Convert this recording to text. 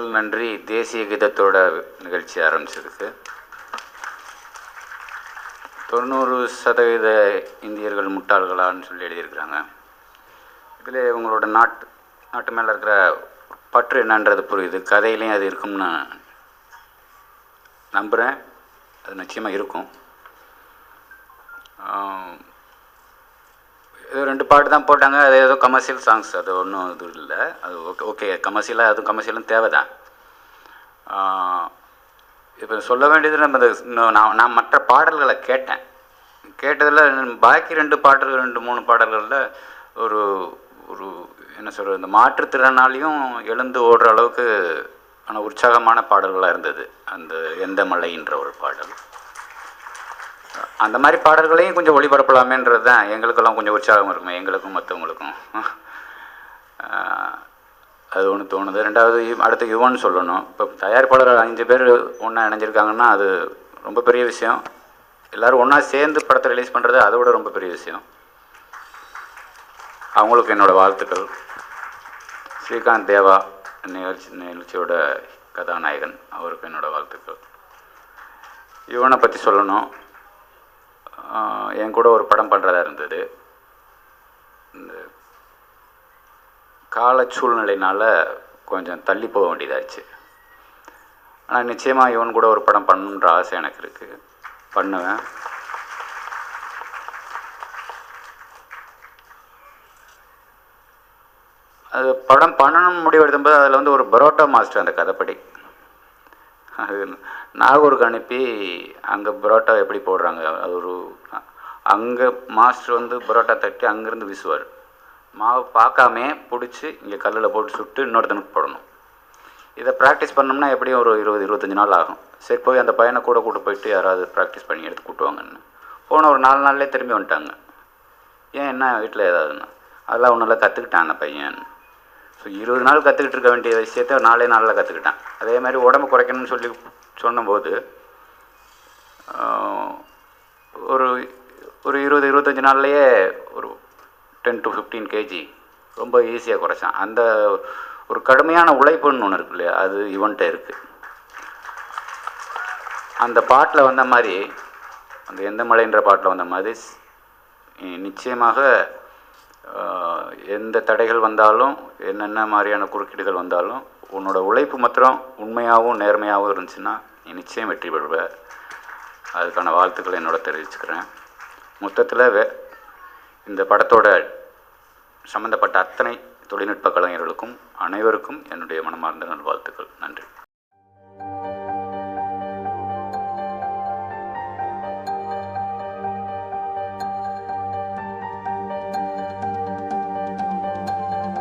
நன்றி தேசிய கீதத்தோட நிகழ்ச்சி ஆரம்பிச்சிருக்கு. தொண்ணூறு சதவீத இந்தியர்கள் முட்டாள்களான்னு சொல்லி எழுதியிருக்கிறாங்க. இதில் உங்களோட நாட்டு நாட்டு மேலே இருக்கிற பற்று என்னன்றது புரியுது. கதையிலையும் அது இருக்கும்னு நம்புகிறேன் அது நிச்சயமாக இருக்கும். ரெண்டு பாட்டு தான் போட்டாங்க. அது ஏதோ கமர்ஷியல் சாங்ஸ் அது ஒன்றும் இது இல்லை. அது ஓகே ஓகே கமர்ஷியலாக அதுவும் கமர்ஷியலும் தேவை தான் இப்போ சொல்ல வேண்டியது நம்ம இந்த இன்னும் நான் நான் மற்ற பாடல்களை கேட்டேன். கேட்டதில் பாக்கி ரெண்டு பாடல்கள் ரெண்டு மூணு பாடல்களில் ஒரு ஒரு என்ன சொல்கிறது இந்த மாற்றுத்திறனாலையும் எழுந்து ஓடுற அளவுக்கு ஆனால் உற்சாகமான பாடல்களாக இருந்தது. அந்த எந்த மலைன்ற ஒரு பாடல். அந்த மாதிரி பாடல்களையும் கொஞ்சம் ஒளிபரப்பலாமேன்றது தான் எங்களுக்கெல்லாம் கொஞ்சம் உற்சாகம் இருக்கும் எங்களுக்கும் மற்றவங்களுக்கும் அது ஒன்று தோணுது. ரெண்டாவது அடுத்து யுவன் சொல்லணும். இப்போ தயாரிப்பாளர் அஞ்சு பேர் ஒன்றா இணைஞ்சிருக்காங்கன்னா அது ரொம்ப பெரிய விஷயம். எல்லோரும் ஒன்றா சேர்ந்து படத்தை ரிலீஸ் பண்ணுறது அதை விட ரொம்ப பெரிய விஷயம். அவங்களுக்கு என்னோடய வாழ்த்துக்கள். ஸ்ரீகாந்த் தேவா நிகழ்ச்சி நிகழ்ச்சியோட கதாநாயகன். அவருக்கு என்னோடய வாழ்த்துக்கள். யுவனை பற்றி சொல்லணும். என் கூட ஒரு படம் பண்ணுறதா இருந்தது. இந்த கால சூழ்நிலைனால கொஞ்சம் தள்ளி போக வேண்டியதாச்சு. ஆனால் நிச்சயமாக இவன் கூட ஒரு படம் பண்ணணுன்ற ஆசை எனக்கு இருக்குது பண்ணுவேன். அது படம் பண்ணணும்னு முடிவு அதில் வந்து ஒரு பரோட்டா மாஸ்டர் அந்த கதைப்படி. அது நாகூருக்கு அனுப்பி அங்கே பரோட்டா எப்படி போடுறாங்க அது ஒரு அங்கே மாஸ்டர் வந்து பரோட்டா தட்டி அங்கேருந்து வீசுவார். மாவு பார்க்காமே பிடிச்சி இங்கே கல்லில் போட்டு சுட்டு இன்னொருத்தனுக்கு போடணும். இதை ப்ராக்டிஸ் பண்ணோம்னா எப்படியும் ஒரு இருபது இருபத்தஞ்சி நாள் ஆகும். சரி போய் அந்த பையனை கூட கூட்டு போயிட்டு யாராவது ப்ராக்டிஸ் பண்ணி எடுத்து கூட்டுவாங்கன்னு போன ஒரு நாலு நாள்லேயே திரும்பி வந்துட்டாங்க. ஏன் என்ன வீட்டில் ஏதாவதுன்னா? அதெல்லாம் ஒன்றும் கற்றுக்கிட்டான் அந்த பையன். ஸோ இருபது நாள் கற்றுக்கிட்டு இருக்க வேண்டிய விஷயத்த நாலே நாளில் கற்றுக்கிட்டான் அதே மாதிரி உடம்பு குறைக்கணும்னு சொல்லி சொன்னபோது ஒரு ஒரு இருபது இருபத்தஞ்சி நாள்லையே ஒரு டென் டு ஃபிஃப்டீன் கேஜி ரொம்ப ஈஸியாக குறைச்சான். அந்த ஒரு கடுமையான உழைப்புன்னு ஒன்று இருக்கு இல்லையா? அது இவன்கிட்ட இருக்குது அந்த பாட்டில் வந்த மாதிரி அந்த எந்த மலைன்ற பாட்டில் வந்த மாதிரி நிச்சயமாக எந்த தடைகள் வந்தாலும் என்னென்ன மாதிரியான குறுக்கீடுகள் வந்தாலும் உன்னோட உழைப்பு மாத்திரம் உண்மையாகவும் நேர்மையாகவும் இருந்துச்சுன்னா நீ நிச்சயம் வெற்றி பெறுவ. அதுக்கான வாழ்த்துக்களை என்னோட தெரிவிச்சுக்கிறேன். மொத்தத்தில் வே இந்த படத்தோட சம்மந்தப்பட்ட அத்தனை தொழில்நுட்ப கலைஞர்களுக்கும் அனைவருக்கும் என்னுடைய மனமார்ந்த நல்வாழ்த்துக்கள். நன்றி.